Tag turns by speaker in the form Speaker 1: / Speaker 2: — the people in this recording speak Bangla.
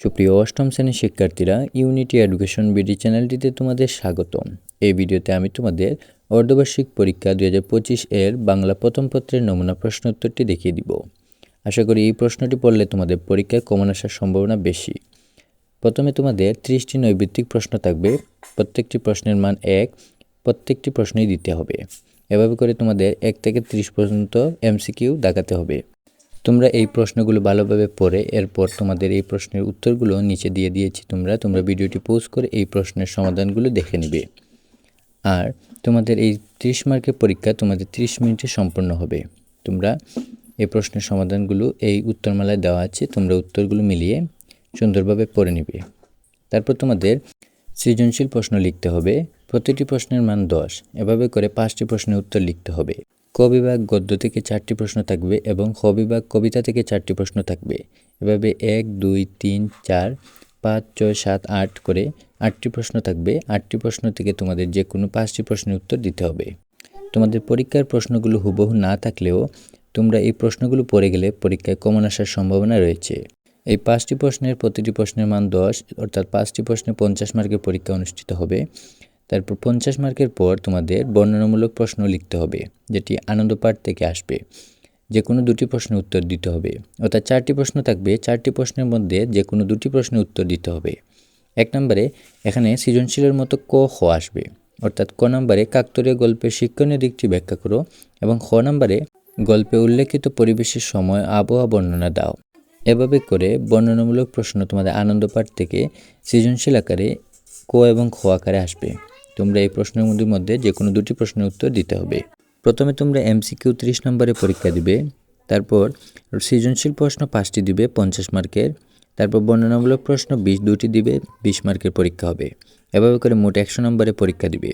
Speaker 1: সুপ্রিয় অষ্টম শ্রেণির শিক্ষার্থীরা ইউনিটি এডুকেশন বিডি চ্যানেলটিতে তোমাদের স্বাগতম। এই ভিডিওতে আমি তোমাদের অর্ধবার্ষিক পরীক্ষা দুই হাজার পঁচিশ এর বাংলা প্রথম পত্রের নমুনা প্রশ্ন উত্তরটি দেখিয়ে দিব। আশা করি এই প্রশ্নটি পড়লে তোমাদের পরীক্ষায় কমন আসার সম্ভাবনা বেশি। প্রথমে তোমাদের ত্রিশটি নৈবিত্তিক প্রশ্ন থাকবে। প্রত্যেকটি প্রশ্নের মান এক, প্রত্যেকটি প্রশ্নই দিতে হবে। এভাবে করে তোমাদের এক থেকে ত্রিশ পর্যন্ত এমসিকিউ দেখাতে হবে। তোমরা এই প্রশ্নগুলো ভালোভাবে পড়ে, এরপর তোমাদের এই প্রশ্নের উত্তরগুলো নিচে দিয়ে দিয়েছি তোমরা। তোমরা ভিডিওটি পোস্ট করে এই প্রশ্নের সমাধানগুলো দেখে নেবে। আর তোমাদের এই ত্রিশ মার্কের পরীক্ষা তোমাদের ত্রিশ মিনিটে সম্পন্ন হবে। তোমরা এই প্রশ্নের সমাধানগুলো, এই উত্তরমালায় দেওয়া আছে, তোমরা উত্তরগুলো মিলিয়ে সুন্দরভাবে পড়ে নেবে। তারপর তোমাদের সৃজনশীল প্রশ্ন লিখতে হবে। প্রতিটি প্রশ্নের মান দশ। এভাবে করে পাঁচটি প্রশ্নের উত্তর লিখতে হবে। ক বিভাগ গদ্য থেকে চারটি প্রশ্ন থাকবে এবং খ বিভাগ কবিতা থেকে চারটি প্রশ্ন থাকবে। এভাবে এক, দুই, তিন, চার, পাঁচ, ছয়, সাত, আট করে আটটি প্রশ্ন থাকবে। আটটি প্রশ্ন থেকে তোমাদের যে কোনো পাঁচটি প্রশ্নের উত্তর দিতে হবে। তোমাদের পরীক্ষার প্রশ্নগুলো হুবহু না থাকলেও তোমরা এই প্রশ্নগুলো পড়ে গেলে পরীক্ষায় কমন আসার সম্ভাবনা রয়েছে। এই পাঁচটি প্রশ্নের প্রতিটি প্রশ্নের মান দশ, অর্থাৎ পাঁচটি প্রশ্নে পঞ্চাশ মার্কের পরীক্ষা অনুষ্ঠিত হবে। তারপর পঞ্চাশ মার্কের পর তোমাদের বর্ণনামূলক প্রশ্ন লিখতে হবে, যেটি আনন্দপাঠ থেকে আসবে। যে কোনো দুটি প্রশ্নের উত্তর দিতে হবে। অর্থাৎ চারটি প্রশ্ন থাকবে, চারটি প্রশ্নের মধ্যে যে কোনো দুটি প্রশ্নের উত্তর দিতে হবে। এক নম্বরে, এখানে সৃজনশীলের মতো ক, খ আসবে। অর্থাৎ ক নম্বরে কাকতরীয় গল্পের শিক্ষণীয় দিকটি ব্যাখ্যা করো এবং খ নম্বরে গল্পে উল্লেখিত পরিবেশের সময়, আবহাওয়া, বর্ণনা দাও। এভাবে করে বর্ণনামূলক প্রশ্ন তোমাদের আনন্দপাঠ থেকে সৃজনশীল আকারে ক এবং খ আকারে আসবে। তোমরা এই প্রশ্নগুলির মধ্যে যে কোনো দুটি প্রশ্নের উত্তর দিতে হবে। প্রথমে তোমরা এমসিকিউ ত্রিশ নম্বরে পরীক্ষা দিবে, তারপর সৃজনশীল প্রশ্ন পাঁচটি দিবে, পঞ্চাশ মার্কের, তারপর বর্ণনামূলক প্রশ্ন বিশ দুটি দিবে, বিশ মার্কের পরীক্ষা হবে। এভাবে করে মোট একশো নম্বরে পরীক্ষা দিবে।